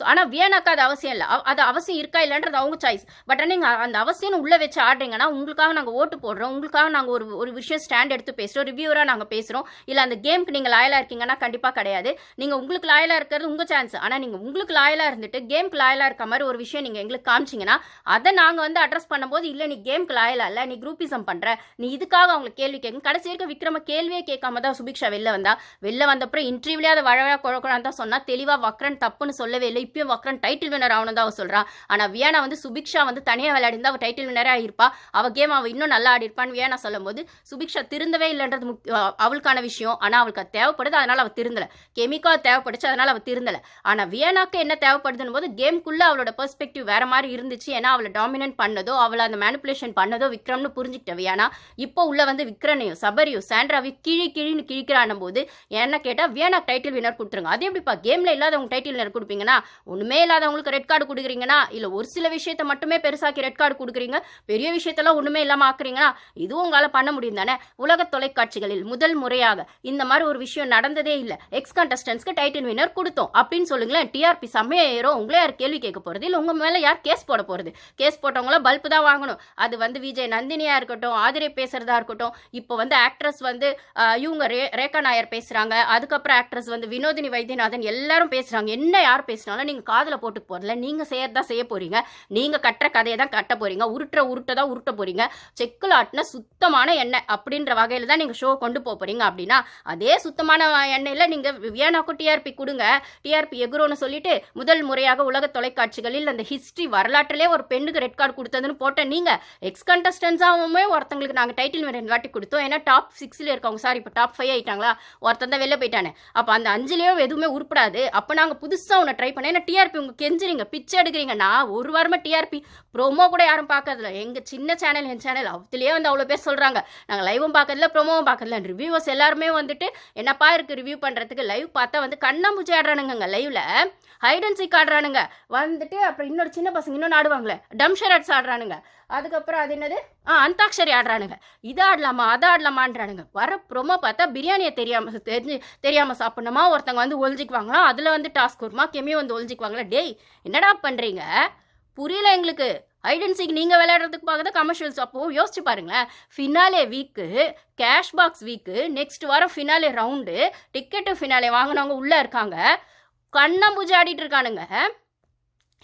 So ஆனால் வேணாக்கா அது அவசியம் இல்லை. அவ- அது அவசியம் இருக்கா இல்லைன்றது அவங்க சாய்ஸ் பட் ஆனால் நீங்கள் அந்த அவசியம் உள்ளே வச்சு ஆடுறீங்கன்னா உங்களுக்காக நாங்கள் ஓட்டு போடுறோம். உங்களுக்காக நாங்கள் ஒரு ஒரு விஷயம் ஸ்டாண்ட் எடுத்து பேசுகிறோம் ரிவ்யூவராக நாங்கள் பேசுகிறோம் இல்லை அந்த கேமுக்கு நீங்கள் லாயலாக இருக்கீங்கன்னா கண்டிப்பாக கிடையாது. நீங்கள் உங்களுக்கு லாயலாக இருக்கிறது உங்கள் சான்ஸ் ஆனால் நீங்கள் உங்களுக்கு லாயலாக இருந்துட்டு கேமுக்கு லாயலாக இருக்க மாதிரி ஒரு விஷயம் நீங்கள் எங்களுக்கு காமிச்சிங்கன்னா அதை நாங்கள் வந்து அட்ரஸ் பண்ணும்போது இல்லை நீ கேமுக்கு லாயலாக இல்லை. நீ குரூப்பிசம் பண்ணுற நீ இதுக்காக அவங்க கேள்வி கேட்கும். கடைசி வரைக்கும் விக்ரம கேள்வியே கேட்காம தான் சுபிக்ஷா வெளில வந்தா. வெளில வந்தப்பறம் இன்டர்வியூலேயே அதை வழவழ குழக்குறான்னு தான் சொன்னால் தெளிவாக வக்ரன் தப்புன்னு சொல்லவே இல்லை. இப்பயும் வக்ரன் டைட்டில் வினர் ஆகணும் தான் அவ சொல்றான். ஆனால் வியானா வந்து சுபிக்ஷா வந்து தனியாக விளையாடிருந்தா அவள் டைட்டில் வினராக இருப்பா. அவள் கேம் அவள் இன்னும் நல்லா ஆடி இருப்பான்னு வியானா சொல்லும்போது சுபிக்ஷா திருந்தவே இல்லைன்றது முக்கிய அவளுக்கான விஷயம். ஆனால் அவளுக்கு அது தேவைப்படுது அதனால அவள் திருந்தலை. கெமிக்கா தேவைப்படுச்சு அதனால அவள் திருந்தலை. ஆனால் வியானாக்கு என்ன தேவைப்படுதுன்னு போது கேம்குள்ளே அவளோட பெர்ஸ்பெக்டிவ் வேற மாதிரி இருந்துச்சு. ஏன்னா அவளை டாமினன்ட் பண்ணதோ அவளை அந்த மேனிப்புலேஷன் பண்ணதோ விக்ரம்னு புரிஞ்சுக்கிட்ட வியானா. இப்போ உள்ள வந்து விக்ரனையும் சபரியும் சாண்ட்ராவையும் கிழி கிழின்னு கிழிக்கிறான போது என்ன கேட்டால் வியானா டைட்டில் வினர் கொடுத்துருங்க. அது எப்படிப்பா? கேமில் இல்லாதவங்க டைட்டில் வினர் கொடுப்பீங்கன்னா ஒன்றுமே இல்லாதவங்களுக்கு ரெட் கார்டு கொடுக்குறீங்கன்னா இல்லை ஒரு சில விஷயத்தை மட்டுமே பெருசாக்கி ரெட் கார்டு கொடுக்குறீங்க பெரிய விஷயத்தெல்லாம் ஒன்றுமே இல்லாமல் ஆக்குறீங்கன்னா இதுவும் உங்களால் பண்ண முடியும் தானே? உலக தொலைக்காட்சிகளில் முதல் முறையாக இந்த மாதிரி ஒரு விஷயம் நடந்ததே இல்லை. எக்ஸ் கண்டஸ்டன்ஸ்க்கு டைட்டில் வினர் கொடுத்தோம். அப்படின்னு சொல்லுங்களேன் டிஆர்பி செம்மையா ஏறும். உங்களே யார் கேள்வி கேட்க போகிறது இல்லை உங்கள் மேலே யார் கேஸ் போட போகிறது கேஸ் போட்டவங்களாம் பல்ப் தான் வாங்கணும். அது வந்து விஜய் நந்தினியாக இருக்கட்டும் ஆதிரை பேசுகிறதா இருக்கட்டும் இப்போ வந்து ஆக்ட்ரஸ் வந்து இவங்க ரே ரேகா நாயர் பேசுகிறாங்க அதுக்கப்புறம் ஆக்ட்ரஸ் வந்து வினோதினி வைத்தியநாதன் எல்லாரும் பேசுகிறாங்க என்ன யார் பேசினாலும் நீங்கள் காதில் போட்டு போகிறதில்ல நீங்கள் செய்யறதா செய்ய போகிறீங்க நீங்கள் கட்டுற கதையை தான் கட்ட போகிறீங்க உருட்டுற உருட்டை தான் உருட்ட போகிறீங்க செக்கில் ஆட்டின சுத்தமான எண்ணெய் அப்படின்ற வகையில் தான் நீங்கள் ஷோ கொண்டு போக போகிறீங்க அப்படின்னா அதே சுத்தமான எண்ணெயில் நீங்கள் வியானாக்கும் டிஆர்பி கொடுங்க. டிஆர்பி எகுரோன்னு சொல்லிட்டு முதல் முறையாக உலக தொலைக்காட்சிகளில் அந்த ஹிஸ்ட்ரி வரலாற்றிலே ஒரு பெண்ணுக்கு ரெட் கார்டு கொடுத்ததுன்னு போட்ட நீங்கள் எக்ஸ் கண்டஸ்டன்ஸாகவுமே ஒருத்தங்களுக்கு நாங்கள் டைட்டில் ரெண்டு வாட்டி கொடுத்தோம். ஏன்னா டாப் சிக்ஸில் இருக்கவங்க சார் இப்போ டாப் ஃபைவ் ஆயிட்டாங்களா? ஒருத்தன் தான் வெளில போயிட்டானே. அப்போ அந்த அஞ்சுலேயோ எதுவுமே உருப்படாது. அப்போ நாங்கள் புதுசாக உன்னை ட்ரை பண்ண ஏன்னா டிஆர்பி உங்க கெஞ்சுறீங்க? பிச்சை எடுக்கிறீங்க. நான் ஒரு வாரமாக டிஆர்பி ப்ரோமோ கூட யாரும் பார்க்கறதில்ல. எங்கள் சின்ன சேனல் என் சேனல் அதுலேயே வந்து அவ்வளோ பேர் சொல்கிறாங்க நாங்கள் லைவும் பார்க்கறதில்ல ப்ரோமோவும் பார்க்கறதில்ல. ரிவ்யூவர்ஸ் எல்லாருமே வந்துட்டு என்னப்பா இருக்குது ரிவ்யூ பண்ணுறதுக்கு லைவ் பார்த்தா வந்து கண்ணாமூச்சி ஆடுறானுங்க லைவில் ஹைட் அண்ட் சீக் ஆடுறானுங்க. வந்துட்டு அப்புறம் இன்னொரு சின்ன பசங்க இன்னொன்று ஆடுவாங்களே டம்ஷரட்ஸ் ஆடுறானுங்க. அதுக்கப்புறம் அது என்னது? ஆ அந்தாக்ஷரி ஆடுறானுங்க. இதை ஆடலாமா அதை ஆடலாமான்றானுங்க. வர ப்ரோமோ பார்த்தா பிரியாணியை தெரியாமல் தெரிஞ்சு தெரியாமல் சாப்பிடணுமா? ஒருத்தங்க வந்து ஒழிஞ்சிக்குவாங்களா அதில் வந்து டாஸ்க் வருமா? கெமி வந்து ஒழிஞ்சிக்குவாங்களா டேய் என்னடா பண்ணுறீங்க புரியல எங்களுக்கு. ஐடென்சிக்கு நீங்கள் விளையாடுறதுக்கு பார்க்க கமர்ஷியல்ஸ் அப்போ யோசிச்சு பாருங்களேன். Finale week cash box week next வாரம் ஃபினாலே ரவுண்டு டிக்கெட்டு ஃபினாலே வாங்கினவங்க உள்ளே இருக்காங்க. கண்ணம்பூஜை ஆடிட்டு இருக்கானுங்க.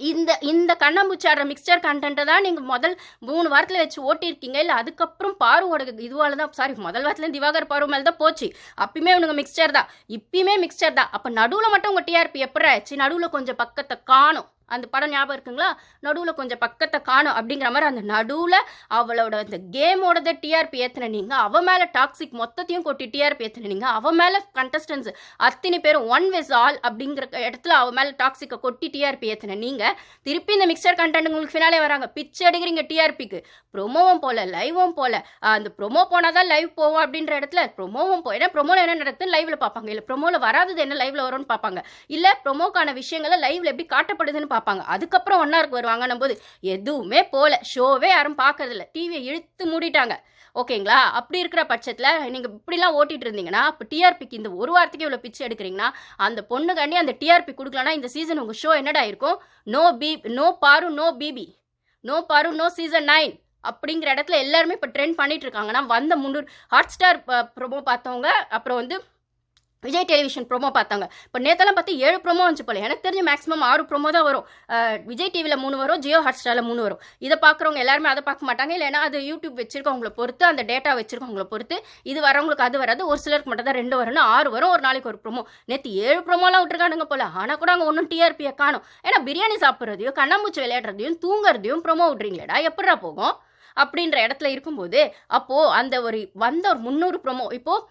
இந்த இந்த கண்ணம்பூச்சி ஆடுற மிக்சர் கண்டென்ட்டை தான் நீங்கள் முதல் மூணு வாரத்தில் வச்சு ஓட்டியிருக்கீங்க. இல்லை அதுக்கப்புறம் பாருவோட இதுவால் தான் சாரி முதல் வாரத்துல திவாகர் பாரு மேலே தான் போச்சு. அப்பயுமே உனக்கு மிக்சர் தான். இப்பயுமே மிக்சர் தான். அப்போ நடுவில் மட்டும் உங்கள் டிஆர்பி எப்படி ஆச்சு? நடுவில் கொஞ்சம் பக்கத்தை காணும். அந்த படம் ஞாபகம் இருக்குங்களா? நடுவில் கொஞ்சம் பக்கத்தை காணும் அப்படிங்கிற மாதிரி அந்த நடுவில் அவளோட அந்த கேமோடத டிஆர்பி ஏற்றினீங்க நீங்கள் மேலே டாக்ஸிக் மொத்தத்தையும் கொட்டி டிஆர்பி ஏற்றினீங்க அவள் மேலே கண்டஸ்டன்ஸ் அத்தனை பேரும் ஒன் வெஸ் ஆல் அப்படிங்கிற இடத்துல அவள் மேலே டாக்ஸிக்கை கொட்டி டிஆர்பி ஏற்றின நீங்கள் திருப்பி இந்த மிக்சர் கண்டென்ட் உங்களுக்கு ஃபினாலே வராங்க. பிச்சை எடுக்கிறீங்க டிஆர்பிக்கு ப்ரொமோவும் போல லைவும் போல. அந்த ப்ரொமோ போனால் தான் லைவ் போவோம் அப்படின்ற இடத்துல ப்ரொமோவும் போ ஏன்னா ப்ரொமோவில் என்ன நடக்குது லைவில் பார்ப்பாங்க. இல்லை ப்ரொமோவில் வராதது என்ன லைவில் வரும்னு பார்ப்பாங்க. இல்லை ப்ரொமோக்கான விஷயங்களை லைவில் எப்படி காட்டப்படுதுன்னு பார்ப்பாங்க. அதுக்கப்புறம் ஒன்றா வருவாங்கன்னும் போது எதுவுமே போகல ஷோவே யாரும் பார்க்கறதில்ல. டிவியை இழுத்து மூடிட்டாங்க. ஓகேங்களா அப்படி இருக்கிற பட்சத்தில் நீங்கள் இப்படிலாம் ஓட்டிட்டு இருந்தீங்கன்னா இப்போ டிஆர்பிக்கு இந்த ஒரு வாரத்துக்கு இவ்வளோ பிச்சை எடுக்கிறீங்கன்னா அந்த பொண்ணுக்காண்டி அந்த டிஆர்பி கொடுக்கலன்னா இந்த சீசன் உங்கள் ஷோ என்னடா இருக்கும்? நோ பி நோ பாரு நோ பிபி நோ பாரு நோ சீசன் நைன் அப்படிங்கிற இடத்துல எல்லாருமே இப்போ ட்ரெண்ட் பண்ணிட்டு இருக்காங்கன்னா வந்த முன்னூறு ஹாட் ஸ்டார் ப்ரோமோ பார்த்தவங்க அப்புறம் வந்து விஜய் டெலிவிஷன் ப்ரோமோ பார்த்தாங்க. இப்போ நேத்தெல்லாம் பார்த்து ஏழு ப்ரோமோ வந்துச்சு போல. எனக்கு தெரிஞ்சு மேக்ஸிமம் ஆறு ப்ரோமோ தான் வரும். விஜய் டிவியில் மூணு வரும் ஜியோ ஹாட் ஸ்டாரில் மூணு வரும். இதை பார்க்குறவங்க எல்லாருமே அதை பார்க்க மாட்டாங்க. இல்லைன்னா அது யூடியூப் வச்சிருக்கவங்கள பொறுத்து அந்த டேட்டா வச்சிருக்கவங்களை பொறுத்து இது வரவங்களுக்கு அது வராது. ஒரு சிலருக்கு மட்டும் தான் ரெண்டு வரும்னு ஆறு வரும் ஒரு நாளைக்கு ஒரு ப்ரோமோ நேற்று ஏழு ப்ரோமோலாம் விட்டுருக்கானுங்க போல. ஆனால் கூட அங்கே ஒன்றும் டிஆர்பியை காணும். ஏன்னா பிரியாணி சாப்பிட்றதையும் கண்ணாமூச்சி விளையாடுறதையும் தூங்குறதையும் ப்ரோமோ விட்றீங்களேடா எப்படா போகும்? அப்படின்ற இடத்துல இருக்கும்போது அப்போது அந்த ஒரு வந்த ஒரு முந்நூறு ப்ரோமோ இப்போது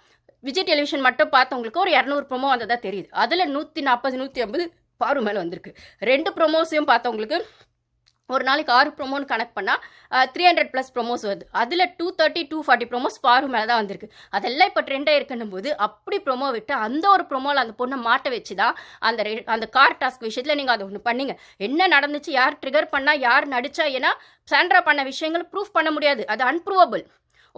விஜய் டெலிவிஷன் மட்டும் பார்த்தவங்களுக்கு ஒரு இரநூறு ப்ரோமோ வந்ததாக தெரியுது. அதில் நூற்றி நாற்பது நூற்றி ஐம்பது பாரு மேலே வந்திருக்கு. ரெண்டு ப்ரோமோஸையும் பார்த்தவங்களுக்கு ஒரு நாளைக்கு ஆறு ப்ரொமோன்னு கணக்கு பண்ணால் த்ரீ ஹண்ட்ரட் ப்ளஸ் ப்ரொமோஸ் வருது. அதில் two thirty two forty promos பாரு மேலே தான் வந்திருக்கு. அதெல்லாம் இப்போ ட்ரெண்டாக இருக்கணும் போது அப்படி ப்ரோமோ விட்டு அந்த ஒரு ப்ரோமோவில் அந்த பொண்ணை மாட்ட வச்சு தான் அந்த ரெ- அந்த கார் டாஸ்க் விஷயத்தில் நீங்கள் அதை ஒன்று பண்ணீங்க. என்ன நடந்துச்சு யார் ட்ரிகர் பண்ணால் யார் நடித்தா ஏன்னா சாண்ட்ரா பண்ண விஷயங்கள் ப்ரூஃப் பண்ண முடியாது. அது அன்ப்ரூவபிள்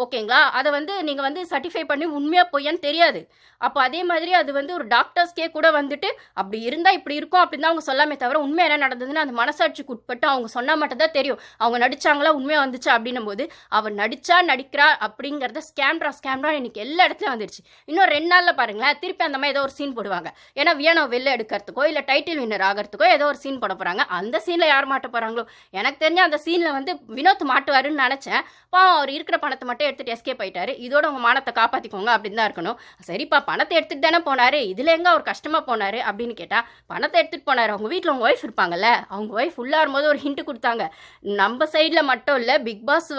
ஓகேங்களா? அதை வந்து நீங்கள் வந்து சர்டிஃபை பண்ணி உண்மையாக பொய்யான்னு தெரியாது. அப்போ அதே மாதிரி அது வந்து ஒரு டாக்டர்ஸ்க்கே கூட வந்துட்டு அப்படி இருந்தால் இப்படி இருக்கும் அப்படின்னு தான் அவங்க சொல்லாமே தவிர உண்மை என்ன நடந்ததுன்னு அந்த மனசாட்சிக்கு உட்பட்டு அவங்க சொன்னால் மட்டும் தான் தெரியும். அவங்க நடிச்சாங்களா உண்மையாக வந்துச்சு அப்படின்னும் போது அவர் நடிச்சா நடிக்கிறா அப்படிங்கிறத ஸ்கேம்ரா ஸ்கேம்ரா எனக்கு எல்லா இடத்துலையும் வந்துடுச்சு இன்னும் ரெண்டு நாளில் பாருங்களேன் திருப்பி அந்த மாதிரி ஏதோ ஒரு சீன் போடுவாங்க. ஏன்னா வியானோ வெளில எடுக்கிறதுக்கோ இல்லை டைட்டில் வின்னர் ஆகிறதுக்கோ ஏதோ ஒரு சீன் போட போகிறாங்க அந்த சீனில் யார் மாட்ட போகிறாங்களோ எனக்கு தெரிஞ்ச அந்த சீனில் வந்து வினோத் மாட்டுவாருன்னு நினச்சேன். பாவம் அவர் இருக்கிற பணத்தை மட்டும் எடுத்துகிட்டு எஸ்கேப் ஆயிட்டாரு. இதோட உங்கள் மானத்தை காப்பாற்றிக்கோங்க அப்படின்னு தான் இருக்கணும். சரிப்பா பணத்தை எடுத்துகிட்டு தானே போனாரு. இதுல எங்க அவர் கஷ்டமா போனாரு அப்படின்னு கேட்டா பணத்தை எடுத்துட்டு போனாரு. அவங்க வீட்டில் உங்கள் ஒய்ஃப் இருப்பாங்கல்ல. அவங்க ஒய்ஃப் உள்ளாரும் போது ஒரு ஹிண்ட் கொடுத்தாங்க. நம்ம சைடில் மட்டும் இல்லை பிக் பாஸ்